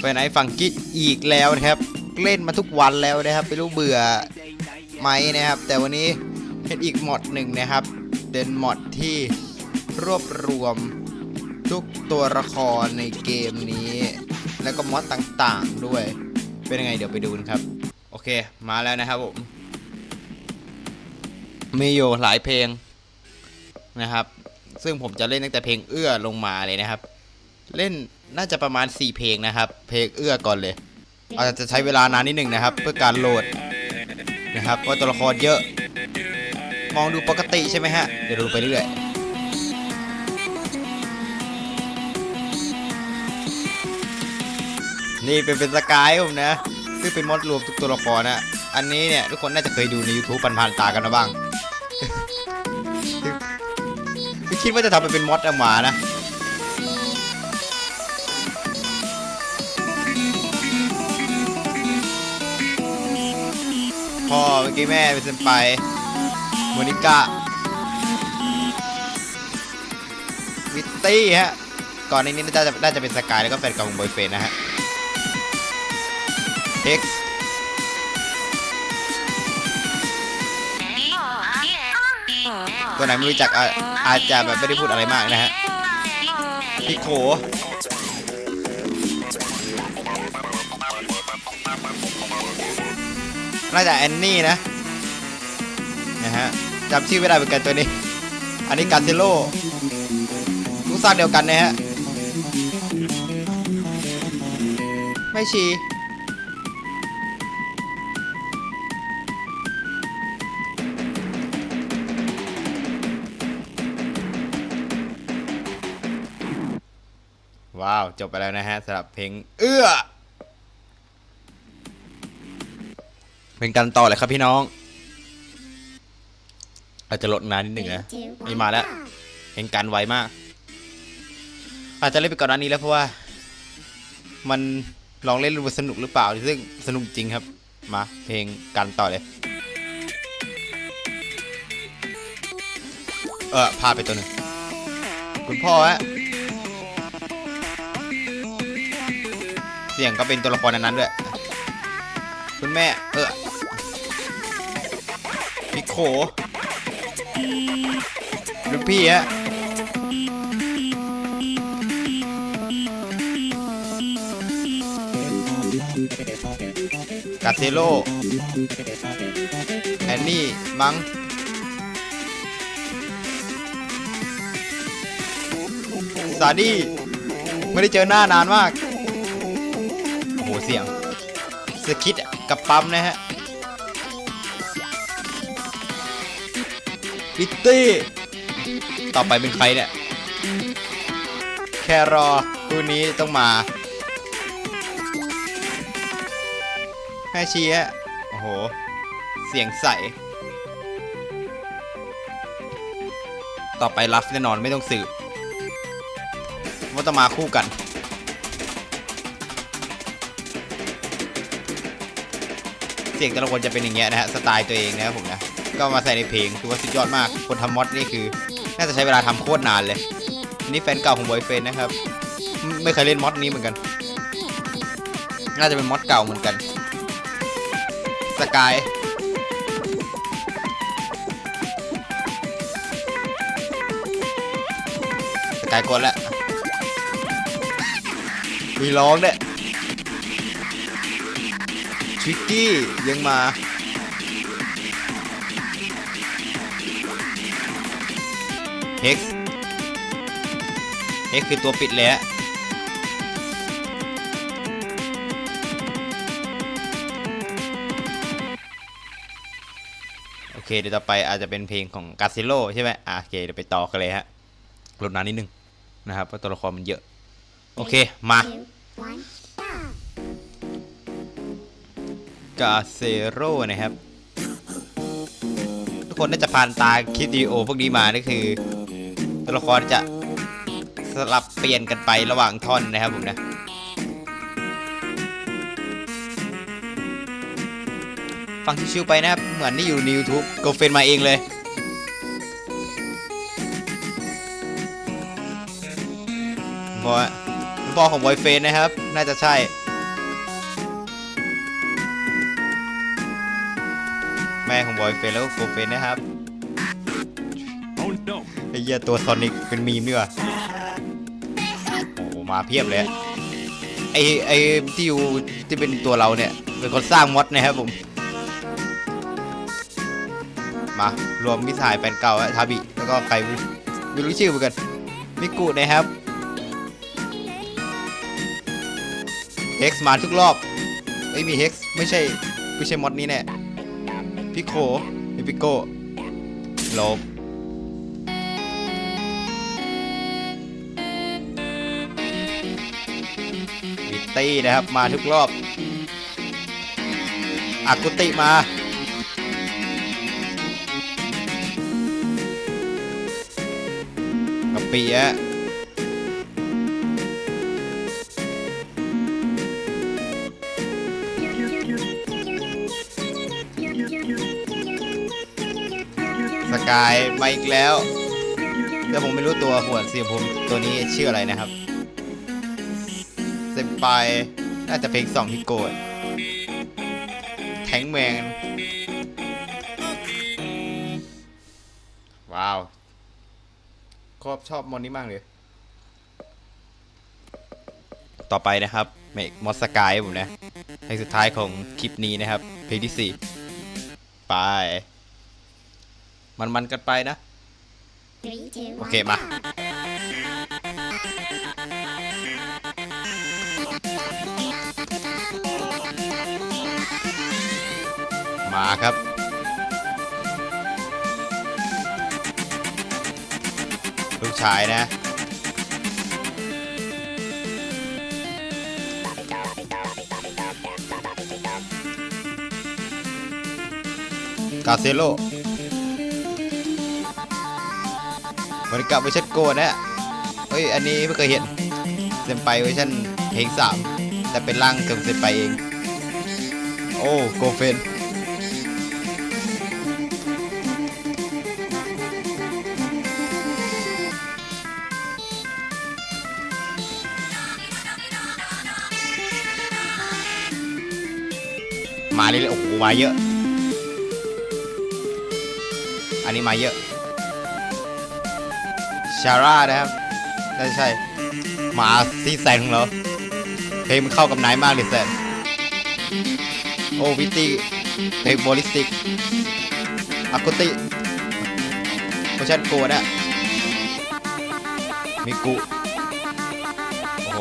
ไปไหนฟังกิจอีกแล้วนะครับ เล่นมาทุกวันแล้วนะครับไม่รู้เบื่อไหมนะครับ แต่วันนี้เห็นอีกมอดหนึ่งนะครับเป็นมอดที่รวบรวมทุกตัวละครในเกมนี้ แล้วก็มอดต่างๆด้วย เป็นยังไงเดี๋ยวไปดูกันครับ โอเคมาแล้วนะครับผมมีอยู่หลายเพลงนะครับ ซึ่งผมจะเล่นตั้งแต่เพลงเอื้อลงมาเลยนะครับ เล่น น่าจะประมาณ 4 เพลงนะครับ เพลงเอื้อก่อนเลย อาจจะใช้เวลานานนิดหนึ่งนะครับ เพื่อการโหลดนะครับเพราะตัวละครเยอะ มองดูปกติใช่ไหมฮะ เดี๋ยวดูไปเรื่อยๆนี่เป็นเป็นสกายผมนะซึ่งเป็นมอดรวมทุกตัวละครนะอันนี้เนี่ยทุกคนน่าจะเคยดูใน YouTube ผ่านๆตากันมาบ้างไม่คิดว่าจะทำไปเป็นมอดออกมานะ พ่อเมื่อกี้แม่เป็นเซนไปโมนิก้าวิตตี้ฮะ ก่อนในนี้น่าจะน่าจะเป็นสกายแล้วก็แฟนเกับของบอยเฟนนะฮะเท็กซ์ตัวไหนไม่รู้จักอะอาจจะแบบไม่ได้พูดอะไรมากนะฮะพี่โข น่าจะแอนนี่นะนะฮะจำชื่อไม่ได้เหมือนกันตัวนี้ อันนี้กาเซโลลูกสร้างเดียวกันนะฮะไม่ชีว้าว จบไปแล้วนะฮะสำหรับเพลงเอื้อ เป็นการต่อเลยครับพี่น้อง อาจจะลดนานนิดหนึ่งนะนี่มาแล้วเห็นการไวมาก อาจจะเล่นไปก่อนหน้านี้แล้วเพราะว่า มันลองเล่นดูสนุกหรือเปล่าซึ่งสนุกจริงครับ มาเพลงกันต่อเลย เออพาไปตัวหนึ่งคุณพ่อฮะเสียงก็เป็นตัวละครนั้นๆด้วย คุณแม่ เออ โขลูกพี่ฮะกาเซโลแอนนี่ มังซาดี้ไม่ได้เจอหน้านานมาก โอ้โห เสียงสคิดกับปั๊มนะฮะ พิตตี้ ต่อไปเป็นใครเนี่ย แครอคู่นี้ต้องมาให้เชียร์โอ้โห เสียงใส ต่อไปลัฟแน่นอนไม่ต้องสืบว่าต้องมาคู่กัน เสียงแต่ละคนจะเป็นอย่างเงี้ยนะฮะ สไตล์ตัวเองนะครับผมนะ ก็มาใส่ในเพลงคือว่าสุดยอดมาก คนทำมอดนี่คือ น่าจะใช้เวลาทำโคตรนานเลยนนี้แฟนเก่าของบอยเฟนนะครับ ไม่เคยเล่นมอดนี้เหมือนกัน น่าจะเป็นมอดเก่าเหมือนกันสกายสกายกดแล้วมีร้องด้วยทริกกี้ยังมา เฮกเฮกคือตัวปิดเลยฮะโอเคเดี๋ยวต่อไปอาจจะเป็นเพลงของกาซิโลใช่ไหมอะโอเคเดี๋ยวไปต่อกันเลยฮะลดน้ำนิดนึงนะครับเพราะตัวละครมันเยอะ โอเค มากาเซโร่นะครับ ทุกคนน่าจะผ่านตาคลิปวิดีโอพวกนี้มานี่คือ ตัวละครจะสลับเปลี่ยนกันไประหว่างท่อนนะครับผมนะฟังชิวๆไปนะครับ เหมือนที่อยู่ใน YouTube โกเฟนมาเองเลยบอยพ่อของบอยเฟนนะครับ น่าจะใช่แม่ของบอยเฟนแล้วก็โกเฟนนะครับ เหี้ยตัวซอนิกเป็นมีมดีกว่าโอ้โหมาเพียบเลย ไอ้ไอ้ที่อยู่ที่เป็นตัวเราเนี่ย เป็นคนสร้างมอดนะครับผม มารวมมิสายแฟนเก่าอะทาบิ แล้วก็ใครไม่ไม่รู้ชื่อเหมือนกัน มิกุนะครับเฮกซ์มาทุกรอบไม่มีเฮกซ์ไม่ใช่ ไม่ใช่มอดนี้แน่พิโคมิปิโก้โลบ ตตี้นะครับ มาทุกรอบอากุติมากะปิอะสกายมาอีกแล้วแต่ผมไม่รู้ตัวหัวเสียผมตัวนี้ชื่ออะไรนะครับ เซมไปน่าจะเพลงสองฮิโกะแทงแมงว้าวชอบชอบมอนนี้มากเลย ต่อไปนะครับเมกมอสกายผมนะเพลงสุดท้ายของคลิปนี้นะครับ เพลงที่4ไป มันมันๆกันไปนะ โอเคมา มาครับลูกชายนะกาเซโลบริกรเวอร์ชันโกนะเฮ้ย อันนี้ไม่เคยเห็นเซมไปเวอร์ชันเพลงสามแต่เป็นร่างเกิมเซมไปเอง โอ้ โกเฟน มาเรื่อยๆโอ้โหมาเยอะ อันนี้มาเยอะชาร่านะครับน่ใช่มาซีแซงของเราเพลงมันเข้ากับนายมากเลยแซนโอ้วิตี้เพลงโบลิสติกอากุติโคชันโกนะมิกุโอ้โห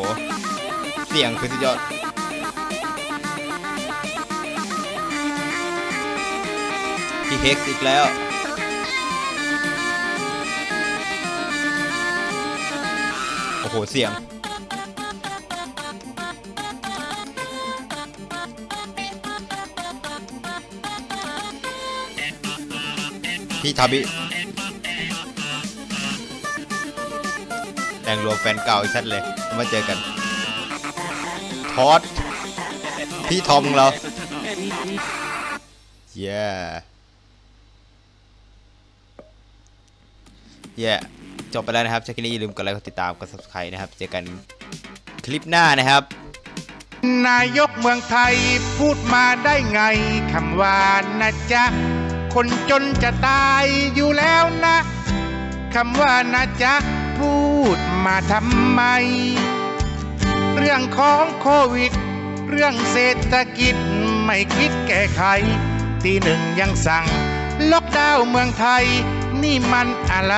เสียงคือสุดยอด พี่เฮกซ์อีกแล้ว โอ้โห เสียง พี่ทาบิแดงรวมแฟนเก่าอีกชัดเลย มาเจอกัน ทอด พี่ทอมของเราเย้เย้จบไปแล้วนะครับชาคินี่อย่าลืมกดไลค์กดติดตามกด subscribe นะครับ เจอกันคลิปหน้านะครับ นายกเมืองไทยพูดมาได้ไงคำว่านะจ๊ะ คนจนจะตายอยู่แล้วนะคำว่านะจ๊ะ พูดมาทำไม เรื่องของโควิด เรื่องเศรษฐกิจไม่คิดแก้ไขตีหนึ่งยังสั่ง ล็อกดาวน์เมืองไทย นี่มันอะไร